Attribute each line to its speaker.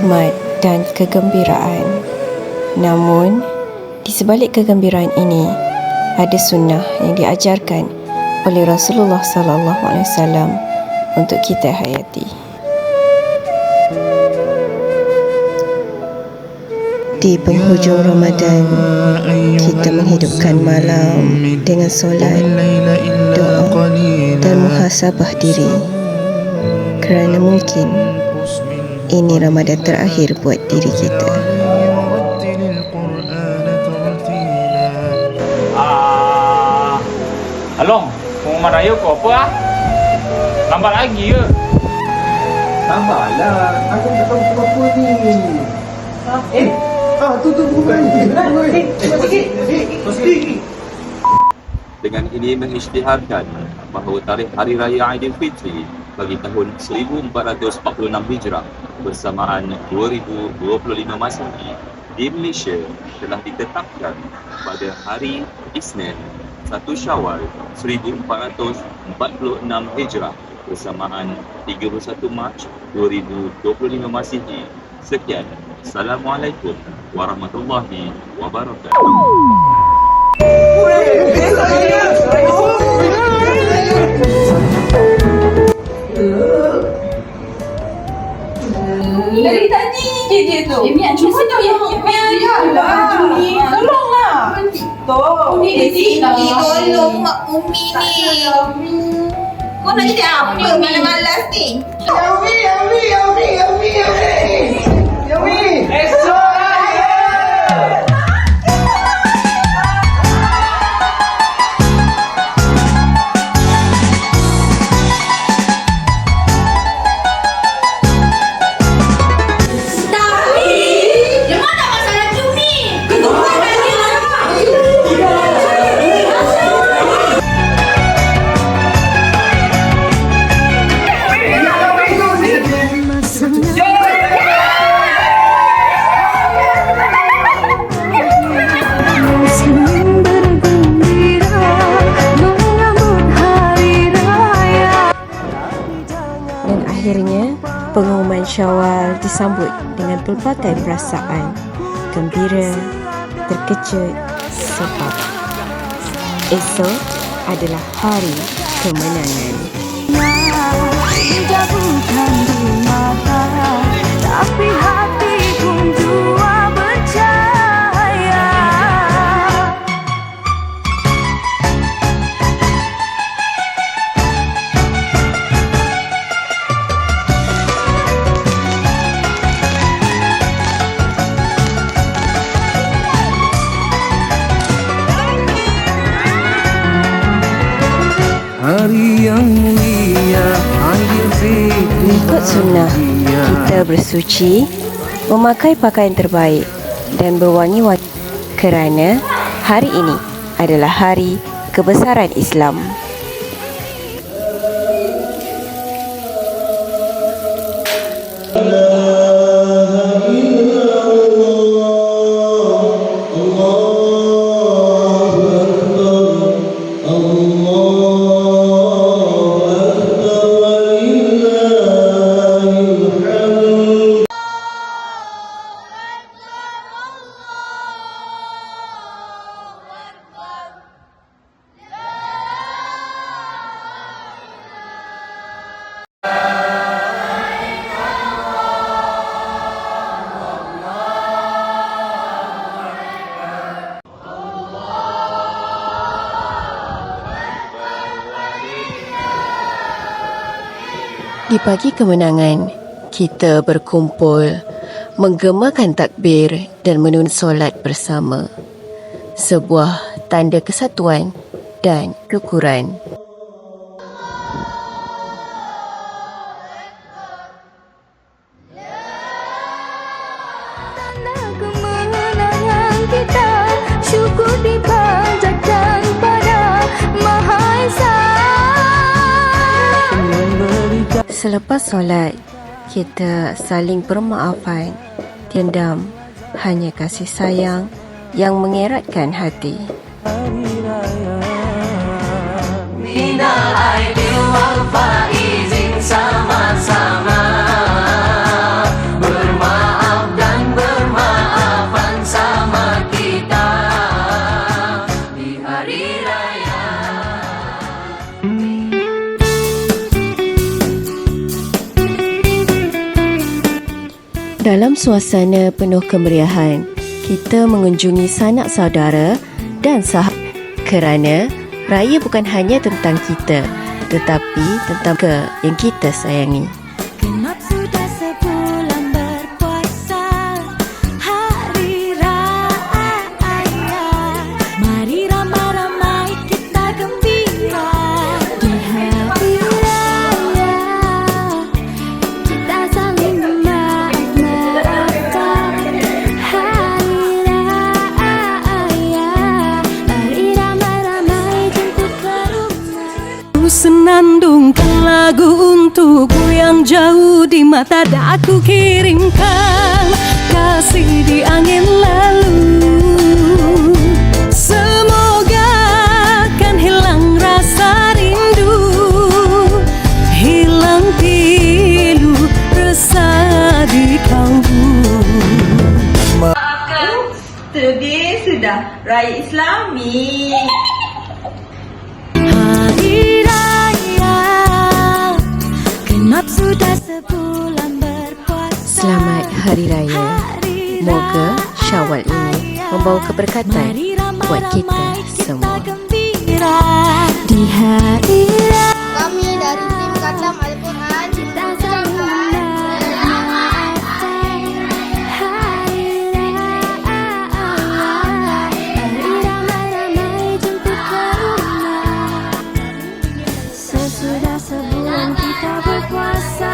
Speaker 1: rahmat dan kegembiraan. Namun, di sebalik kegembiraan ini, ada sunnah yang diajarkan oleh Rasulullah sallallahu alaihi wasallam untuk kita hayati. Di penghujung Ramadan, kita menghidupkan malam dengan solat, doa dan muhasabah diri. Kerana mungkin ini Ramadan terakhir buat diri kita.
Speaker 2: Ah, Along, pengumuman raya kau apa ah? Lambat lagi ke?
Speaker 3: Sabarlah, aku tak tahu buku apa ni. Eh, ah, tu tu buku ni. Eh, sikit, sikit.
Speaker 4: dengan ini mengisytiharkan bahawa tarikh Hari Raya Aidilfitri bagi tahun 1446 Hijrah bersamaan 2025 Masehi di Malaysia telah ditetapkan pada hari Isnin 1 Syawal 1446 Hijrah bersamaan 31 Mac 2025 Masihi. Sekian. Assalamualaikum warahmatullahi wabarakatuh.
Speaker 5: Dia tu.
Speaker 6: Mia, cuba tu yang
Speaker 5: ya lah. Tolonglah. Tolong.
Speaker 6: Umi dia tinggal.
Speaker 5: Tolong mak Umi ni. Kau nak jadi apa malas-malas ni?
Speaker 3: Yami,
Speaker 1: Dan akhirnya, pengumuman Syawal disambut dengan pelbagai perasaan gembira, terkejut sebab esok adalah hari kemenangan.
Speaker 7: Tidak bukan di mata, tapi hati
Speaker 1: bersuci, memakai pakaian terbaik dan berwangi-wangi kerana hari ini adalah hari kebesaran Islam. Di pagi kemenangan, kita berkumpul, menggemakan takbir dan menun solat bersama. Sebuah tanda kesatuan dan kekuran. Selepas solat, kita saling bermaafan. Dendam hanya kasih sayang yang mengeratkan hati.
Speaker 7: Minal aidin wal faizin sama-sama
Speaker 1: suasana penuh kemeriahan, kita mengunjungi sanak saudara dan sahabat kerana raya bukan hanya tentang kita tetapi tentang ke yang kita sayangi.
Speaker 8: Mata dak aku kirimkan. Kasih di angin lalu. Semoga kan hilang rasa rindu. Hilang pilu resah di kalbu
Speaker 5: Terlebih sudah Raya Islami.
Speaker 7: Genap sudah sebulan berpuasa
Speaker 1: Selamat Hari Raya. Moga Syawal ini membawa keberkatan buat kita semua.
Speaker 7: Di hari raya
Speaker 9: Kita 我散